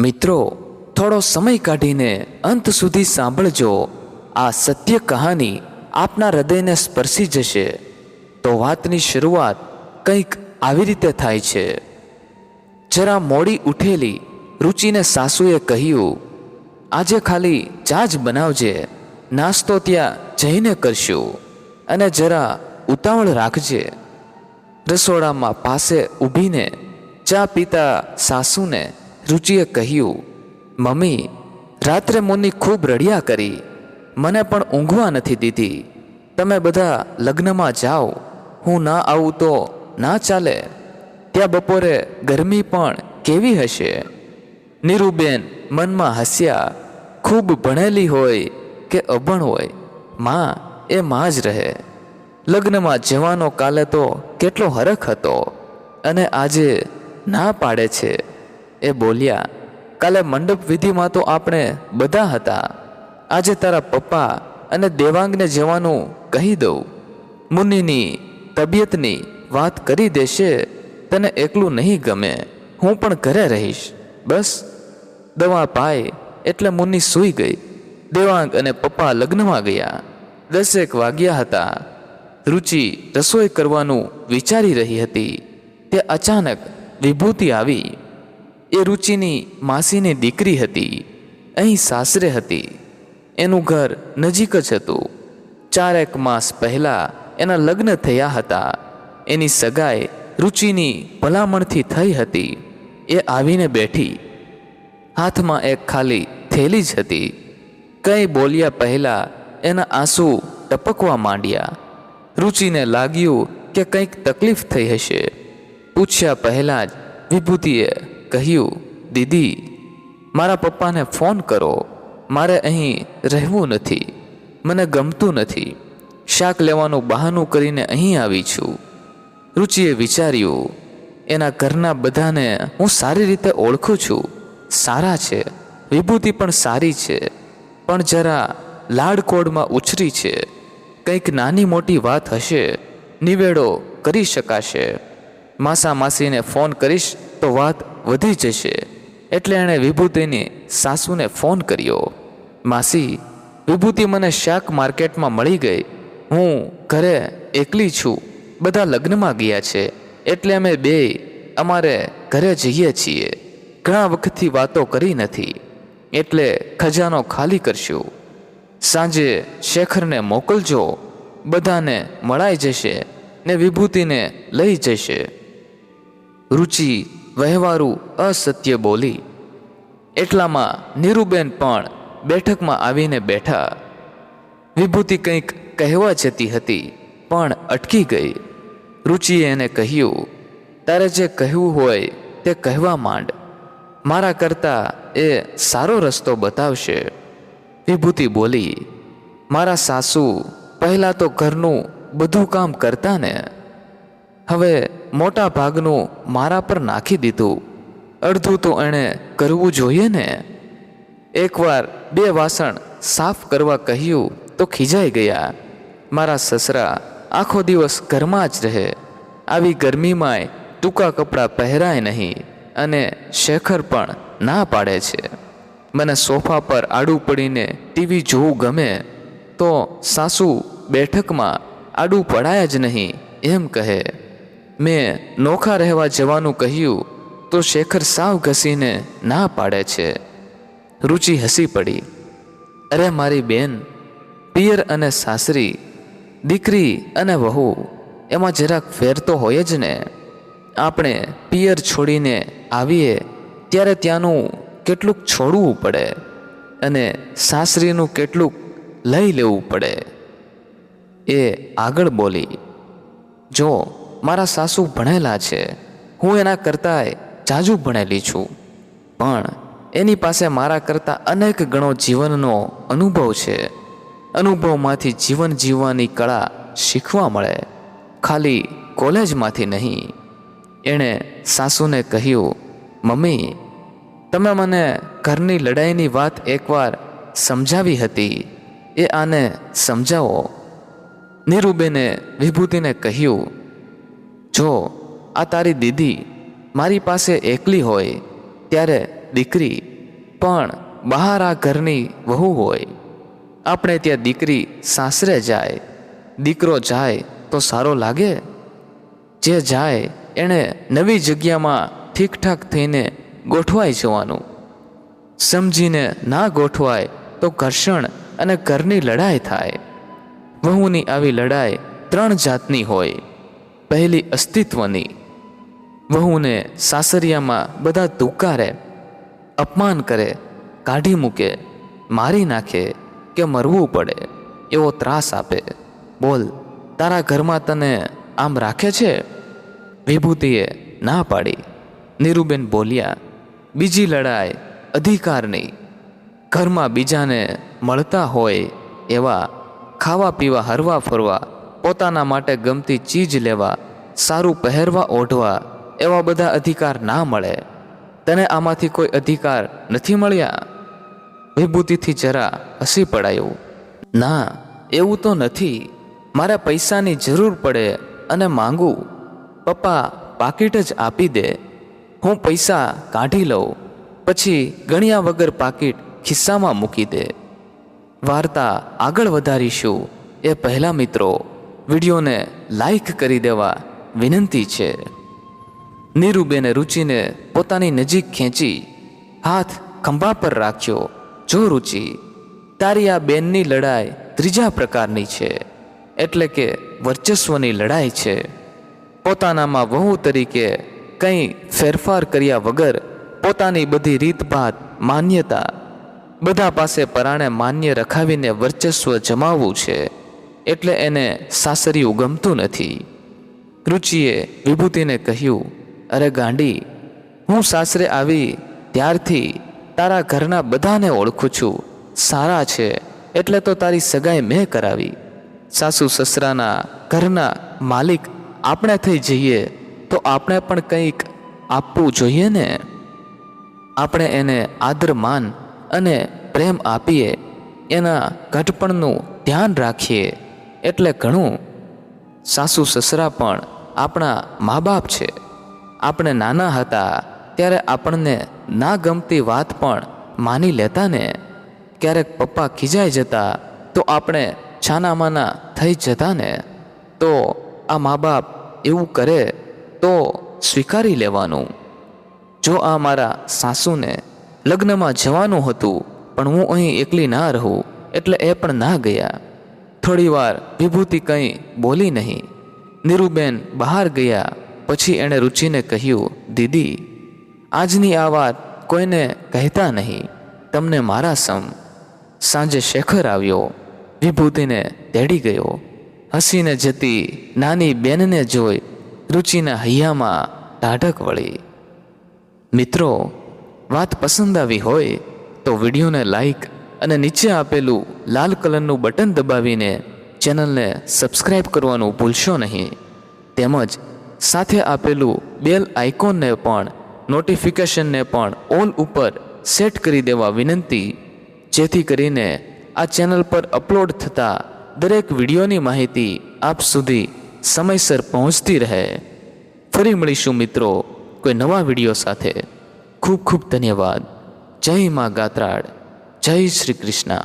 મિત્રો, થોડો સમય કાઢીને અંત સુધી સાંભળજો. આ સત્ય કહાની આપના હૃદયને સ્પર્શી જશે. તો વાતની શરૂઆત કંઈક આવી રીતે થાય છે. જરા મોડી ઉઠેલી રુચિને સાસુએ કહ્યું, આજે ખાલી ચા જ બનાવજે. નાસ્તો ત્યાં જઈને કરશું અને જરા ઉતાવળ રાખજે. રસોડામાં પાસે ઊભીને ચા પીતા સાસુને રુચિએ કહ્યું, મમ્મી, રાત્રે મુન્ની ખૂબ રડિયા કરી. મને પણ ઊંઘવા નથી દીધી. તમે બધા લગ્નમાં જાઓ. હું ના આવું તો ના ચાલે. ત્યાં બપોરે ગરમી પણ કેવી હશે? નીરુબેન મનમાં હસ્યા. ખૂબ ભણેલી હોય કે અભણ હોય, માં એ માં જ રહે. લગ્નમાં જવાનો કાલે તો કેટલો હરખ હતો અને આજે ના પાડે છે. એ બોલ્યા, કાલે મંડપ વિધિમાં તો આપણે બધા હતા. આજે તારા પપ્પા અને દેવાંગને જવાનું કહી દઉં. મુનિની તબિયતની વાત કરી દેશે, તને એકલું નહીં ગમે. હું પણ ઘરે રહીશ. બસ. દવા પાય એટલે મુન્ની સૂઈ ગઈ. દેવાંગ અને પપ્પા લગ્નમાં ગયા. દસેક વાગ્યા હતા. રુચિ રસોઈ કરવાનું વિચારી રહી હતી. તે અચાનક વિભૂતિ આવી. એ રુચિની માસીની દીકરી હતી, અહીં સાસરે હતી. એનું ઘર નજીક જ હતું. ચારેક માસ પહેલાં એના લગ્ન થયા હતા. એની સગાઈ રુચિની ભલામણથી થઈ હતી. એ આવીને બેઠી. હાથમાં એક ખાલી થેલી જ હતી. કંઈ બોલ્યા પહેલાં એના આંસુ ટપકવા માંડ્યા. રુચિને લાગ્યું કે કંઈક તકલીફ થઈ હશે. પૂછ્યા પહેલાં જ વિભૂતિએ કહ્યું, દીદી, મારા પપ્પાને ફોન કરો. મારે અહીં રહેવું નથી. મને ગમતું નથી. શાક લેવાનું બહાનું કરીને અહીં આવી છું. રુચિએ વિચાર્યું, એના ઘરના બધાને હું સારી રીતે ઓળખું છું. સારા છે. વિભૂતિ પણ સારી છે. પણ જરા લાડકોડમાં ઉછરી છે. કંઈક નાની મોટી વાત હશે. નિવેડો કરી શકાશે. માસા માસીને ફોન કરીશ તો વાત વધી જશે. એટલે એણે વિભૂતિની સાસુને ફોન કર્યો, માસી, વિભૂતિ મને શાક માર્કેટમાં મળી ગઈ. હું ઘરે એકલી છું. બધા લગ્નમાં ગયા છે. એટલે અમે બે અમારે ઘરે જઈએ છીએ. ઘણા વખતથી વાતો કરી નથી. એટલે ખજાનો ખાલી કરશું. સાંજે શેખરને મોકલજો. બધાને મળાઈ જશે ને વિભૂતિને લઈ જશે. રુચિ વહેવારું અસત્ય બોલી. એટલામાં નીરુબેન પણ બેઠકમાં આવીને બેઠા. વિભૂતિ કંઈક કહેવા જતી હતી, પણ અટકી ગઈ. રુચિએ એને કહ્યું, તારે જે કહેવું હોય તે કહેવા માંડ. મારા કરતાં એ સારો રસ્તો બતાવશે. વિભૂતિ બોલી, મારા સાસુ પહેલાં તો ઘરનું બધું કામ કરતા ને. હવે મોટા ભાગનું મારા પર નાખી દીધું. અડધું તો એણે કરવું જોઈએ ને? એકવાર બે વાસણ સાફ કરવા કહ્યું તો ખીજાઈ ગયા. મારા સસરા આખો દિવસ ઘરમાં જ રહે. આવી ગરમીમાંય ટૂંકા કપડાં પહેરાય નહીં અને શેખર પણ ના પાડે છે. મને સોફા પર આડું પડીને ટીવી જોવું ગમે તો સાસુ બેઠકમાં આડું પડાય જ નહીં એમ કહે. મેં નોખા રહેવા જવાનું કહ્યું, તો શેખર સાવ ઘસીને ના પાડે છે. રુચિ હસી પડી. અરે મારી બેન, પિયર અને સાસરી, દીકરી અને વહુ, એમાં જરાક ફેર તો હોય જ ને. આપણે પિયર છોડીને આવીએ, ત્યારે ત્યાંનું કેટલુંક છોડવું પડે અને સાસરીનું કેટલુંક લઈ લેવું પડે. એ આગળ બોલી, જો મારા સાસુ ભણેલા છે. હું એના કરતાંય જાજુ ભણેલી છું. પણ એની પાસે મારા કરતાં અનેક ગણો જીવનનો અનુભવ છે. અનુભવમાંથી જીવન જીવવાની કળા શીખવા મળે. ખાલી કોલેજમાંથી નહીં. એણે સાસુને કહ્યું, મમ્મી, તમે મને ઘરની લડાઈની વાત એકવાર સમજાવી હતી. એ આને સમજાવો. નીરુબેને વિભૂતિને કહ્યું જો આ તારી દીદી મારી પાસે એકલી હોય, ત્યારે દીકરી પણ બહાર આ ઘરની વહુ હોય. આપણે ત્યાં દીકરી સાસરે જાય, દીકરો જાય તો સારો લાગે? જે જાય, એણે નવી જગ્યામાં ઠીકઠાક થઈને ગોઠવાઈ જવાનું. સમજીને ના ગોઠવાય તો ઘર્ષણ અને ઘરની લડાઈ થાય. વહુની આવી લડાઈ ત્રણ જાતની હોય. પહેલી અસ્તિત્વની. વહુને સાસરિયામાં બધા તુકારે અપમાન કરે, કાઢી મૂકે, મારી નાખે કે મરવું પડે, એવો ત્રાસ આપે. બોલ, તારા ઘરમાં તને આમ રાખે છે? વિભૂતિએ ના પાડી. નીરુબેન બોલ્યા, બીજી લડાઈ અધિકારની. ઘરમાં બીજાને મળતા હોય એવા ખાવા પીવા હરવા ફરવા પોતાના માટે ગમતી ચીજ લેવા, સારું પહેરવા ઓઢવા એવા બધા અધિકાર ના મળે. તને આમાંથી કોઈ અધિકાર નથી મળ્યા? વિભૂતિથી જરા હસી પડાયું. ના, એવું તો નથી. મારે પૈસાની જરૂર પડે અને માંગું. પપ્પા, પાકીટ જ આપી દે. હું પૈસા કાઢી લઉં. પછી ગણ્યા વગર પાકીટ ખિસ્સામાં મૂકી દે. વાર્તા આગળ વધારીશું. એ પહેલા મિત્રો. વિડીયોને લાઈક કરી દેવા વિનંતી છે. નીરુબેને રુચિને પોતાની નજીક ખેંચી હાથ ખંભા પર રાખ્યો. જો રુચિ, તારી આ બેનની લડાઈ ત્રીજા પ્રકારની છે. એટલે કે વર્ચસ્વની લડાઈ છે. પોતાનામાં વહુ તરીકે કંઈ ફેરફાર કર્યા વગર પોતાની બધી રીતભાત, માન્યતા બધા પાસે પરાણે માન્ય રખાવીને વર્ચસ્વ જમાવવું છે. એટલે એને સાસરિયું ગમતું નથી. રુચિએ વિભૂતિને કહ્યું, અરે ગાંડી, હું સાસરે આવી ત્યારથી તારા ઘરના બધાને ઓળખું છું. સારા છે, એટલે તો તારી સગાઈ મેં કરાવી. સાસુ સસરાના ઘરના માલિક આપણે થઈ જઈએ, તો આપણે પણ કંઈક આપવું જોઈએ ને? આપણે એને આદર માન અને પ્રેમ આપીએ, એના ઘટપણનું ધ્યાન રાખીએ. એટલે ઘણું. સાસુ સસરા પણ આપણા મા બાપ છે. આપણે નાના હતા ત્યારે આપણને ના ગમતી વાત પણ માની લેતા ને. ક્યારેક પપ્પા ખીજાઈ જતા તો આપણે છાનામાના થઈ જતા ને. તો આ મા બાપ એવું કરે તો સ્વીકારી લેવાનું. જો આ મારા સાસુને લગ્નમાં જવાનું હતું, પણ હું અહીં એકલી ના રહું, એટલે એ પણ ના ગયા. થોડીવાર વિભૂતિ કંઈ બોલી નહીં. નીરુબેન બહાર ગયા, પછી એણે રુચિને કહ્યું, દીદી, આજની આ વાત કોઈને કહેતા નહીં. તમને મારા સમ સાંજે શેખર આવ્યો. વિભૂતિને તેડી ગયો. હસીને જતી નાની બેનને જોઈ રુચિના હૈયામાં ટાઢક વળી. મિત્રો, વાત પસંદ આવી હોય તો વિડીયોને લાઈક અને નીચે આપેલું લાલ કલરનું બટન દબાવીને ચેનલને સબસ્ક્રાઈબ કરવાનું ભૂલશો નહીં. તેમજ સાથે આપેલું બેલ આઇકોનને પણ નોટિફિકેશનને પણ ઓલ ઉપર સેટ કરી દેવા વિનંતી, જેથી કરીને આ ચેનલ પર અપલોડ થતા દરેક વિડીયોની માહિતી આપ સુધી સમયસર પહોંચતી રહે. ફરી મળીશું મિત્રો કોઈ નવા વીડિયો સાથે. ખૂબ ખૂબ ધન્યવાદ. જય મા ગાત્રાળ. જય શ્રી કૃષ્ણ.